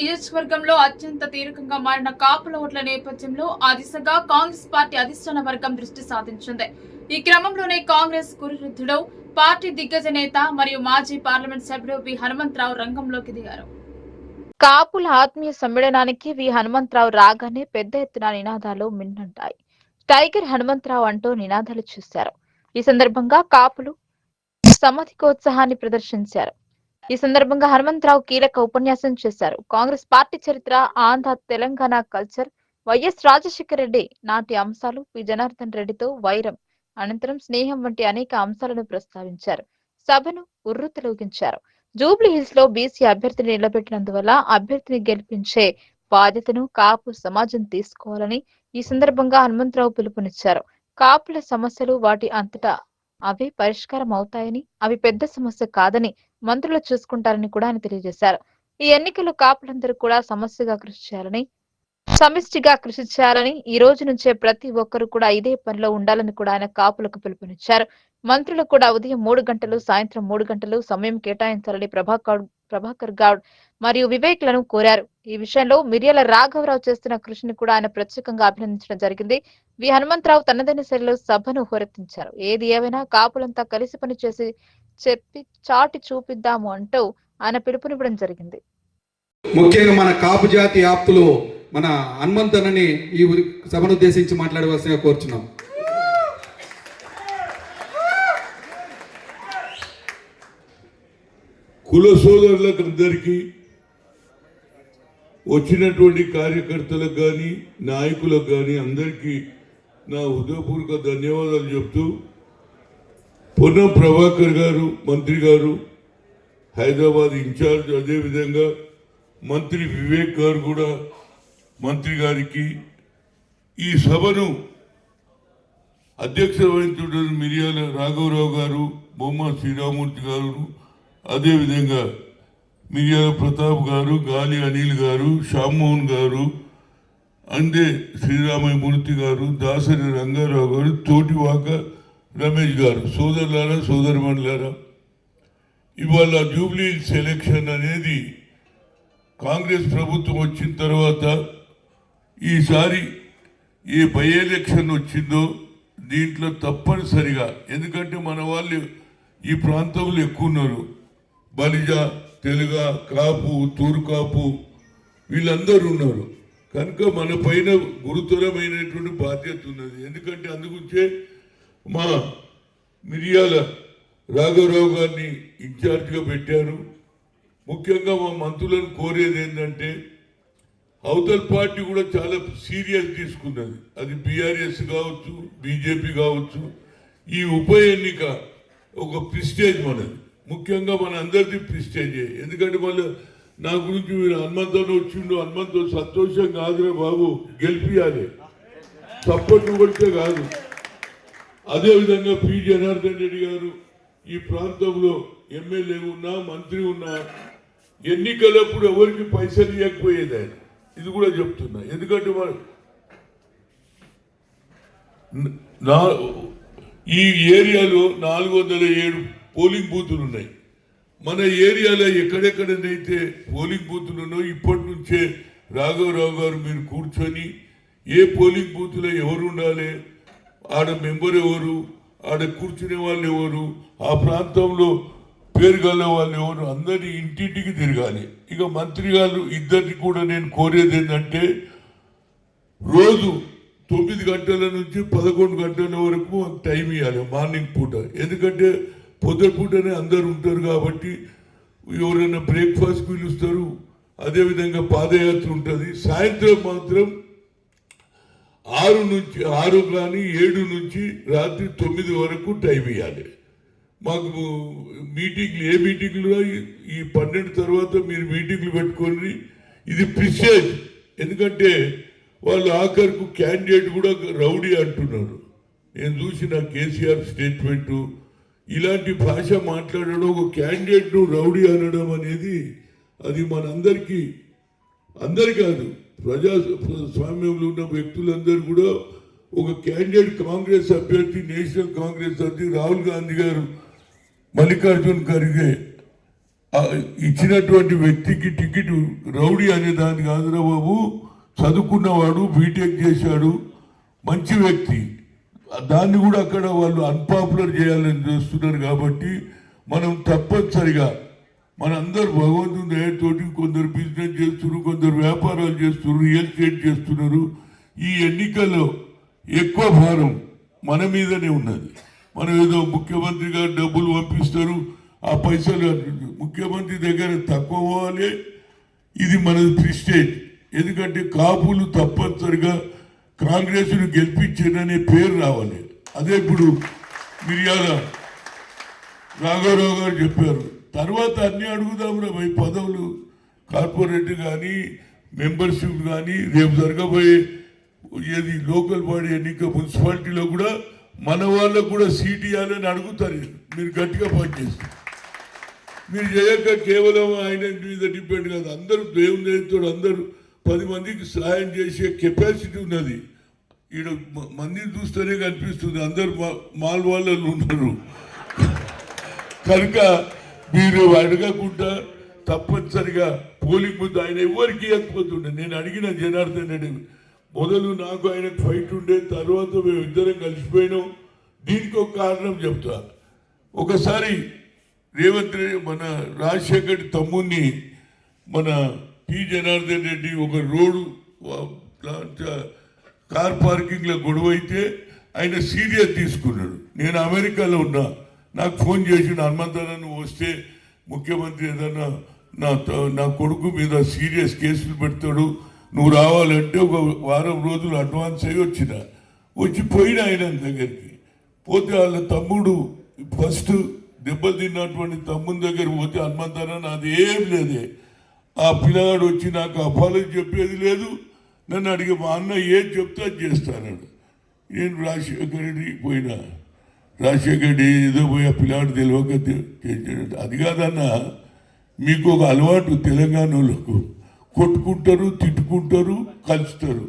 నియోజకవర్గంలో అత్యంత తీవ్రంగా మారిన కాపుల ఓట్ల నేపథ్యంలో ఆ దిశగా కాంగ్రెస్ పార్టీ అధిష్టాన వర్గం దృష్టి సాధించింది. ఈ క్రమంలోనే కాంగ్రెస్ కురువృద్ధుడు పార్టీ దిగ్గజ నేత మరియు మాజీ పార్లమెంట్ సభ్యుడు వి. హనుమంతరావు రంగంలోకి దిగారు. కాపుల ఆత్మీయ సమ్మేళనానికి వి. హనుమంతరావు రాగానే పెద్ద ఎత్తున నినాదాలు మిన్నంటాయి. టైగర్ హనుమంతరావు అంటూ నినాదాలు చేశారు. ఈ సందర్భంగా కాపులు సమధికోత్సాహాన్ని ప్రదర్శించారు. ఈ సందర్భంగా హనుమంతరావు కీలక ఉపన్యాసం చేశారు. కాంగ్రెస్ పార్టీ చరిత్ర ఆంధ్ర తెలంగాణ కల్చర్ వైఎస్ రాజశేఖర రెడ్డి నాటి అంశాలు పి. జనార్దన్ రెడ్డితో వైరం అనంతరం స్నేహం వంటి అనేక అంశాలను ప్రస్తావించారు. సభను ఉర్రుతలోగించారు జూబ్లీ హిల్స్లో బీసీ అభ్యర్థిని నిలబెట్టినందువల్ల అభ్యర్థిని గెలిపించే బాధ్యతను కాపు సమాజం తీసుకోవాలని ఈ సందర్భంగా హనుమంతరావు పిలుపునిచ్చారు. కాపుల సమస్యలు వాటి అంతటా అవే పరిష్కారం అవుతాయని అవి పెద్ద సమస్య కాదని మంత్రులు చూసుకుంటారని కూడా ఆయన తెలియజేశారు. ఈ ఎన్నికలు కాపులందరూ కూడా సమస్యగా కృషి చేయాలని సమిష్టిగా కృషి చేయాలని ఈ రోజు నుంచే ప్రతి ఒక్కరు కూడా ఇదే పనిలో ఉండాలని కూడా ఆయన కాపులకు పిలుపునిచ్చారు. మంత్రులు కూడా ఉదయం మూడు గంటలు సాయంత్రం మూడు గంటలు సమయం కేటాయించాలని ప్రభాకర్ ప్రభాకర్ గౌడ్ మరియు వివేక్లను కోరారు. ఈ విషయంలో మిర్యాల రాఘవరావు చేస్తున్న కృషిని కూడా ఆయన ప్రత్యేకంగా అభినందించడం జరిగింది. వి. హనుమంతరావు తనదైన శైలిలో సభను హోరెత్తించారు. ఏది ఏమైనా కాపులంతా కలిసి పనిచేసి చెప్పి చాటి చూపిద్దాము అంటూ ఆయన పిలుపునివ్వడం జరిగింది. ముఖ్యంగా మన కాపు జాతి ఆప్తులు మన హనుమంతనని ఈ సభను ఉద్దేశించి మాట్లాడవలసిందిగా కోరుచున్నాం. కుల సోదరులకు అందరికీ వచ్చినటువంటి కార్యకర్తలకు కానీ నాయకులకు కానీ అందరికీ నా హృదయపూర్వక ధన్యవాదాలు చెప్తూ పొన్నం ప్రభాకర్ గారు మంత్రి గారు హైదరాబాద్ ఇన్ఛార్జ్ అదేవిధంగా మంత్రి వివేక్ గారు కూడా మంత్రి గారికి ఈ సభను అధ్యక్ష వహించుతున్న మిరియాల రాఘవరావు గారు బొమ్మ శ్రీరామూర్తి గారు అదేవిధంగా మిర్యాల ప్రతాప్ గారు గాలి అనిల్ గారు శ్యామ్మోహన్ గారు అందే శ్రీరామమూర్తి గారు దాసరి రంగారావు గారు తోటివాక రమేష్ గారు సోదరులారా సోదరుమణులారా ఇవాళ జూబ్లీ సెలక్షన్ అనేది కాంగ్రెస్ ప్రభుత్వం వచ్చిన తర్వాత ఈసారి ఏ బై ఎలక్షన్ వచ్చిందో దీంట్లో తప్పనిసరిగా ఎందుకంటే మన వాళ్ళు ఈ ప్రాంతంలో ఎక్కువ ఉన్నారు. బలిజ తెలుగ కాపు తూర్కాపు వీళ్ళందరూ ఉన్నారు. కనుక మన పైన గురుతరమైనటువంటి బాధ్యత ఉన్నది. ఎందుకంటే అందుగురించే మా మిరియాల రాఘవరావు గారిని ఇన్ఛార్జ్గా పెట్టారు. ముఖ్యంగా మా మంత్రులను కోరేది ఏంటంటే అవతల పార్టీ కూడా చాలా సీరియస్ తీసుకున్నది. అది బీఆర్ఎస్ కావచ్చు బీజేపీ కావచ్చు. ఈ ఉప ఎన్నిక ఒక ప్రిస్టేజ్ మనది. ముఖ్యంగా మన అందరిది ప్రిస్టేజే ఎందుకంటే మళ్ళీ నా గురించి మీరు హనుమంతుని వచ్చిండు హనుమంతు సంతోషం కాదురా బాబు గెలిపియాలి. సపోర్ట్ కొడితే కాదు. అదేవిధంగా పి. జనార్దన్ రెడ్డి గారు ఈ ప్రాంతంలో ఎమ్మెల్యే ఉన్నా మంత్రి ఉన్నా ఎన్నికలప్పుడు ఎవరికి పైసలు ఇవ్వకపోయేది ఆయన. ఇది కూడా చెప్తున్నా. ఎందుకంటే వాళ్ళు నా ఈ ఏరియాలో నాలుగు వందల ఏడు పోలింగ్ బూతులు ఉన్నాయి. మన ఏరియాలో ఎక్కడెక్కడనైతే పోలింగ్ బూతులు ఉన్నాయో ఇప్పటి నుంచే రాఘవరావు గారు మీరు కూర్చొని ఏ పోలింగ్ బూత్లో ఎవరు ఉండాలి ఆడ మెంబర్ ఎవరు ఆడ కూర్చునే వాళ్ళు ఎవరు ఆ ప్రాంతంలో పేరు గల వాళ్ళు ఎవరు అందరి ఇంటింటికి తిరగాలి. ఇక మంత్రి గారు ఇద్దరిని కూడా నేను కోరేది ఏంటంటే రోజు తొమ్మిది గంటల నుంచి పదకొండు గంటల వరకు టైం ఇవ్వాలి మార్నింగ్ పూట. ఎందుకంటే పొద్దుపూటనే అందరు ఉంటారు కాబట్టి ఎవరైనా బ్రేక్ఫాస్ట్ పిలుస్తారు అదేవిధంగా పాదయాత్ర ఉంటుంది. సాయంత్రం మాత్రం ఆరు నుంచి ఆరు కానీ ఏడు నుంచి రాత్రి తొమ్మిది వరకు టైం ఇవ్వాలి మాకు మీటింగ్లు ఏ మీటింగ్లు ఈ పన్నెండు తర్వాత మీరు మీటింగ్లు పెట్టుకొని ఇది ప్రిసేజ్ ఎందుకంటే వాళ్ళు ఆఖరికు క్యాండిడేట్ కూడా రౌడీ అంటున్నారు. నేను చూసిన కేసీఆర్ స్టేట్మెంటు ఇలాంటి భాష మాట్లాడడం ఒక క్యాండిడేట్ను రౌడీ అనడం అనేది అది మనందరికీ అందరు కాదు ప్రజా స్వామ్యంలో ఉన్న వ్యక్తులందరూ కూడా ఒక క్యాండిడేట్ కాంగ్రెస్ అభ్యర్థి నేషనల్ కాంగ్రెస్ అభ్యర్థి రాహుల్ గాంధీ గారు మల్లికార్జున్ ఖర్గే ఇచ్చినటువంటి వ్యక్తికి టికెట్ రౌడీ అనే దాని కాదురా బాబు చదువుకున్నవాడు బీటెక్ చేశాడు మంచి వ్యక్తి. దాన్ని కూడా అక్కడ వాళ్ళు అన్పాపులర్ చేయాలని చూస్తున్నారు కాబట్టి మనం తప్పనిసరిగా మనందరూ భగవంతుని దయతోటి కొందరు బిజినెస్ చేస్తున్నారు కొందరు వ్యాపారాలు చేస్తున్నారు రియల్ ఎస్టేట్ చేస్తున్నారు. ఈ ఎన్నికల్లో ఎక్కువ భారం మన మీదనే ఉన్నది. మనం ఏదో ముఖ్యమంత్రి గారు డబ్బులు పంపిస్తారు ఆ పైసలు ముఖ్యమంత్రి దగ్గర తక్కువ పోవాలి. ఇది మన ప్రిస్టేజ్. ఎందుకంటే కాపులు తప్పనిసరిగా కాంగ్రెస్ను గెలిపించారనే పేరు రావాలి. అదే ఇప్పుడు మిర్యాల రాఘవరావు గారు చెప్పారు. తర్వాత అన్ని అడుగుదాం రా పదవులు. కార్పొరేట్ కానీ మెంబర్షిప్ కానీ రేపు జరగబోయే ఏది లోకల్ బాడీ ఎన్నిక మున్సిపాలిటీలో కూడా మన వాళ్ళకు కూడా సీట్ ఇవ్వాలని అడుగుతారు. మీరు గట్టిగా పనిచేస్తారు మీరు చేయక కేవలం ఆయన మీద డిపెండ్ కాదు. అందరూ దేవుని దయతో అందరూ పది మందికి సహాయం చేసే కెపాసిటీ ఉన్నది. ఈడ మంది మందిని చూస్తేనే కనిపిస్తుంది. అందరు మా- మాల్ వాళ్ళు ఉన్నారు. కనుక మీరు అడగకుండా తప్పనిసరిగా పోలింగ్ ముందు ఆయన ఎవరికి ఇవ్వకపోతుండే. నేను అడిగిన జనార్దన్ రెడ్డి మొదలు నాకు ఆయన ఫైట్ ఉండే తర్వాత మేము ఇద్దరం కలిసిపోయినాం. దీనికి ఒక కారణం చెప్తా. ఒకసారి రేవంత్ రెడ్డి మన రాజశేఖర్ తమ్ముడిని మన పి జనార్దన్ రెడ్డి ఒక రోడ్డు కార్ పార్కింగ్లో గొడవ అయితే ఆయన సీరియస్ తీసుకున్నాడు. నేను అమెరికాలో ఉన్నా. నాకు ఫోన్ చేసి హనుమంతరావు నువ్వు వస్తే ముఖ్యమంత్రి ఏదన్నా నా త- నా కొడుకు మీద సీరియస్ కేసులు పెడతాడు. నువ్వు రావాలంటే ఒక వారం రోజులు అడ్వాన్స్ అయ్యి వచ్చిన. వచ్చి పోయిన ఆయన దగ్గరికి. పోతే వాళ్ళ తమ్ముడు ఫస్ట్ దెబ్బలు తిన్నటువంటి తమ్ముని దగ్గర పోతే హనుమంతరా నాది ఏం లేదే. ఆ పిల్లగాడు వచ్చి నాకు అపాలజీ చెప్పేది లేదు. నన్ను అడిగి మా అన్న ఏం చెప్తే అది చేస్తానన్నాడు నేను రాజశేఖర్ రెడ్డి పోయినా. రాజశేఖర్ రెడ్డి ఏదో పోయి ఆ పిల్లాడు తెలియక చేశాడు. అది కాదన్న మీకు ఒక అలవాటు తెలంగాణలో కొట్టుకుంటారు తిట్టుకుంటారు కలుస్తారు.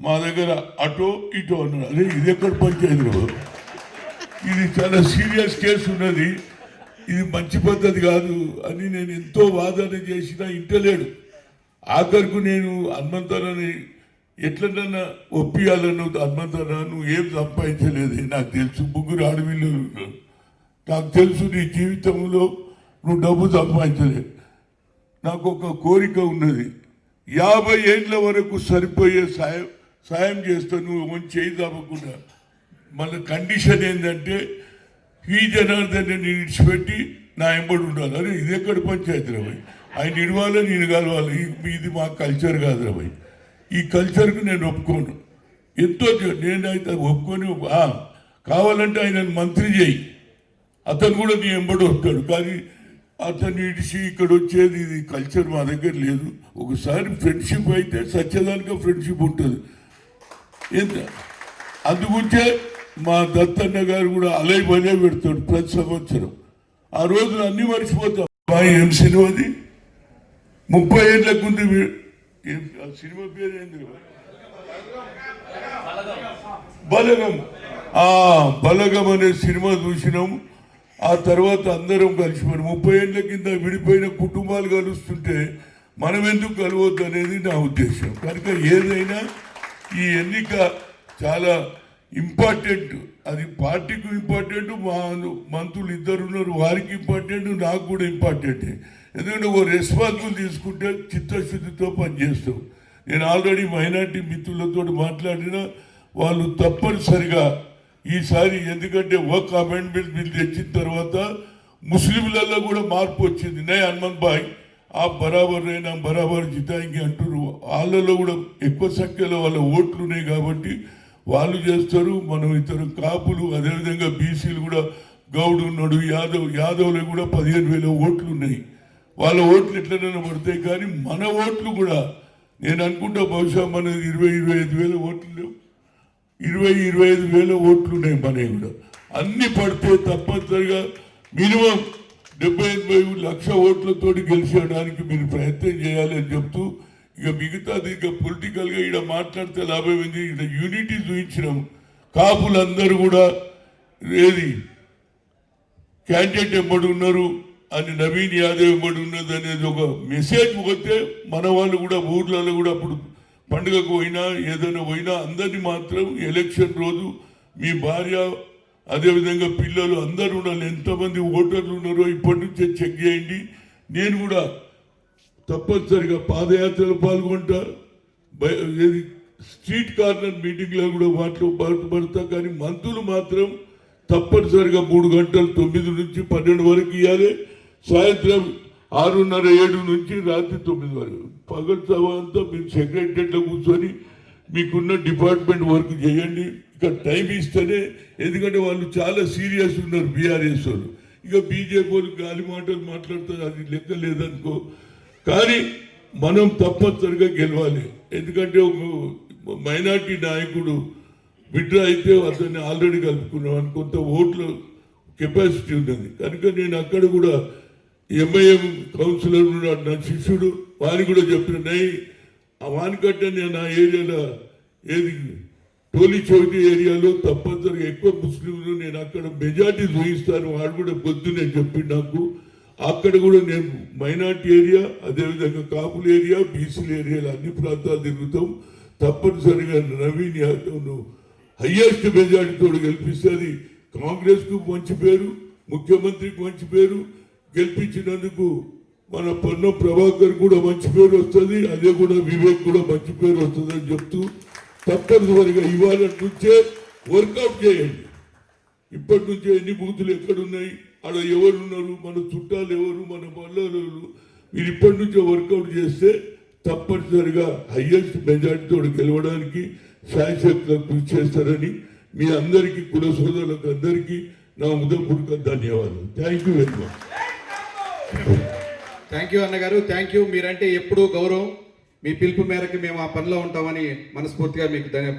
మా దగ్గర అటో ఇటో అన్నారు అదే ఇది ఎక్కడ పంచాయతీ ఇది చాలా సీరియస్ కేసు ఉన్నది. ఇది మంచి పద్ధతి కాదు అని నేను ఎంతో వాదన చేసినా ఇంటలేడు. ఆఖరికి నేను హనుమంతరాన్ని ఎట్లనన్నా ఒప్పియాలను హనుమంతరా నువ్వు ఏం సంపాదించలేదు. నాకు తెలుసు ముగ్గురు ఆడవిల్లు ఉన్నారు. నాకు తెలుసు నీ జీవితంలో నువ్వు డబ్బు సంపాదించలేదు. నాకు ఒక కోరిక ఉన్నది. యాభై ఏండ్ల వరకు సరిపోయే సాయం సాయం చేస్తాను నువ్వు మంచి చేయి తప్పకుండా. మన కండిషన్ ఏంటంటే ఈ జనార్దన్ నేను విడిచిపెట్టి నా ఎంబడి ఉండాలి. అరే ఇది ఎక్కడ పంచాయతీ రాబాయ్ ఆయన ఇడవాలి నేను కలవాలి. ఇది మా కల్చర్ కాదు రాబాయ్ ఈ కల్చర్కు నేను ఒప్పుకోను. ఎంతో నేను నేనైతే ఒప్పుకొని కావాలంటే ఆయన మంత్రి చేయి. అతను కూడా నీ ఎంబడి వస్తాడు. కానీ అతను ఇడిచి ఇక్కడ వచ్చేది ఇది కల్చర్ మా దగ్గర లేదు. ఒకసారి ఫ్రెండ్షిప్ అయితే సత్యదానిగా ఫ్రెండ్షిప్ ఉంటుంది. ఎంత అందుకుంటే మా దత్తన్న గారు కూడా అలై బలే పెడతాడు ప్రతి సంవత్సరం. ఆ రోజున అన్ని మర్చిపోతాం. బాయ్ ఏం సినిమా అది ముప్పై ఏళ్ళకు ఉంది సినిమా పేరు ఏంది? బలగం. ఆ బలగం అనే సినిమా చూసినాం. ఆ తర్వాత అందరం కలిసిపోయాం ముప్పై ఏళ్ళ కింద విడిపోయిన కుటుంబాలు కలుస్తుంటే మనం ఎందుకు కలవద్దు అనేది నా ఉద్దేశం. కనుక ఏదైనా ఈ ఎన్నిక చాలా ఇంపార్టెంట్. అది పార్టీకి ఇంపార్టెంట్ మా మంత్రులు ఇద్దరు ఉన్నారు వారికి ఇంపార్టెంట్ నాకు కూడా ఇంపార్టెంట్. ఎందుకంటే ఒక రెస్పాన్సిబుల్ తీసుకుంటే చిత్తశుద్ధితో పనిచేస్తాం. నేను ఆల్రెడీ మైనార్టీ మిత్రులతో మాట్లాడిన వాళ్ళు తప్పనిసరిగా ఈసారి ఎందుకంటే ఒక అమెండ్మెంట్ బిల్ తెచ్చిన తర్వాత ముస్లింలలో కూడా మార్పు వచ్చింది. నే హనుమంత్ భాయ్ ఆ బరాబర్ అయినా బరాబర్ జితాయింగి అంటున్నారు. వాళ్ళలో కూడా ఎక్కువ సంఖ్యలో వాళ్ళ ఓట్లు ఉన్నాయి కాబట్టి వాళ్ళు చేస్తారు మనం ఇతరు కాపులు అదేవిధంగా బీసీలు కూడా గౌడ్ ఉన్నాడు యాదవ్ యాదవ్లో కూడా పదిహేను వేల ఓట్లు ఉన్నాయి. వాళ్ళ ఓట్లు ఎట్లనైనా పడతాయి కానీ మన ఓట్లు కూడా నేను అనుకుంటా బహుశా మన ఇరవై ఇరవై ఐదు వేల ఓట్లు లేవు. ఇరవై ఇరవై ఐదు వేల ఓట్లు ఉన్నాయి మనవి కూడా. అన్ని పడితే తప్పనిసరిగా మినిమం డెబ్బై ఎనభై లక్ష ఓట్లతోటి గెలిచేయడానికి మీరు ప్రయత్నం చేయాలి అని చెప్తూ ఇక మిగతాది ఇక పొలిటికల్గా ఇక్కడ మాట్లాడితే లాభం ఏంది? ఇక్కడ యూనిటీ చూపించినాం కాపులందరూ కూడా ఏది? క్యాండిడేట్ ఎంబడి ఉన్నారు అని నవీన్ యాదవ్ ఎంబడి ఉన్నది అనేది ఒక మెసేజ్ పోతే మన వాళ్ళు కూడా ఊర్లలో కూడా అప్పుడు పండుగకు పోయినా ఏదైనా పోయినా అందరినీ మాత్రం ఎలక్షన్ రోజు మీ భార్య అదేవిధంగా పిల్లలు అందరూ ఉండాలి. ఎంతమంది ఓటర్లు ఉన్నారో ఇప్పటి నుంచే చెక్ చేయండి. నేను కూడా తప్పనిసరిగా పాదయాత్రలో పాల్గొంటారు. బయ- ఏది స్ట్రీట్ కార్నర్ మీటింగ్లో కూడా వాటిలో బాధపడతా కానీ మంత్రులు మాత్రం తప్పనిసరిగా మూడు గంటలు తొమ్మిది నుంచి పన్నెండు వరకు ఇవ్వాలి సాయంత్రం ఆరున్నర ఏడు నుంచి రాత్రి తొమ్మిది వరకు. పగటి సభ అంతా మీరు సెక్రటరీలో కూర్చొని మీకున్న డిపార్ట్మెంట్ వర్క్ చేయండి. ఇక్కడ టైం ఇస్తేనే ఎందుకంటే వాళ్ళు చాలా సీరియస్ ఉన్నారు బీఆర్ఎస్ వాళ్ళు. ఇక బీజేపీ వాళ్ళు గాలి మాటలు మాట్లాడుతారు. అది లెక్క లేదనుకో కానీ మనం తప్పనిసరిగా గెలవాలి. ఎందుకంటే ఒక మైనార్టీ నాయకుడు విడ్రా అయితే అతన్ని ఆల్రెడీ కలుపుకున్నాం అని కొంత ఓట్లు కెపాసిటీ ఉన్నది. కనుక నేను అక్కడ కూడా ఎంఐఎం కౌన్సిలర్ ఉన్నాడు నా శిష్యుడు వాని కూడా చెప్పిన నై ఆ వానికంటే నేను నా ఏరియాలో ఏది టోలీ చౌతి ఏరియాలో తప్పనిసరిగా ఎక్కువ ముస్లింలు నేను అక్కడ మెజార్టీ చూపిస్తాను వాడు కూడా పొద్దునే చెప్పి నాకు. అక్కడ కూడా నేను మైనార్టీ ఏరియా అదేవిధంగా కాపుల ఏరియా బీసీల ఏరియాలో అన్ని ప్రాంతాలు తిరుగుతాం. తప్పనిసరిగా నవీన్ యాదవ్ను హయ్యెస్ట్ మెజార్టీతో గెలిపిస్తుంది అది కాంగ్రెస్కు మంచి పేరు ముఖ్యమంత్రికి మంచి పేరు. గెలిపించినందుకు మన పొన్న ప్రభాకర్ కూడా మంచి పేరు వస్తుంది అదే కూడా వివేక్ కూడా మంచి పేరు వస్తుంది అని చెప్తూ తప్పనిసరిగా ఇవాళ నుంచే వర్కౌట్ చేయండి. ఇప్పటి నుంచే ఎన్ని బూతులు ఎక్కడున్నాయి? ఆడ ఎవరు ఉన్నారు? మన చుట్టాలు ఎవరు? మన పల్లెలు మీరు ఇప్పటి నుంచే వర్కౌట్ చేస్తే తప్పనిసరిగా హయ్యెస్ట్ మెజార్టీతో గెలవడానికి శాయశక్తిగా కృషి చేస్తారని మీ అందరికీ కుల సోదరులకు అందరికీ నా ఉదయపూర్వక ధన్యవాదాలు. Thank you very much thank you అన్నగారు. థ్యాంక్ యూ మీరంటే ఎప్పుడూ గౌరవం. మీ పిలుపు మేరకు మేము ఆ పనిలో ఉంటామని మనస్ఫూర్తిగా మీకు ధన్య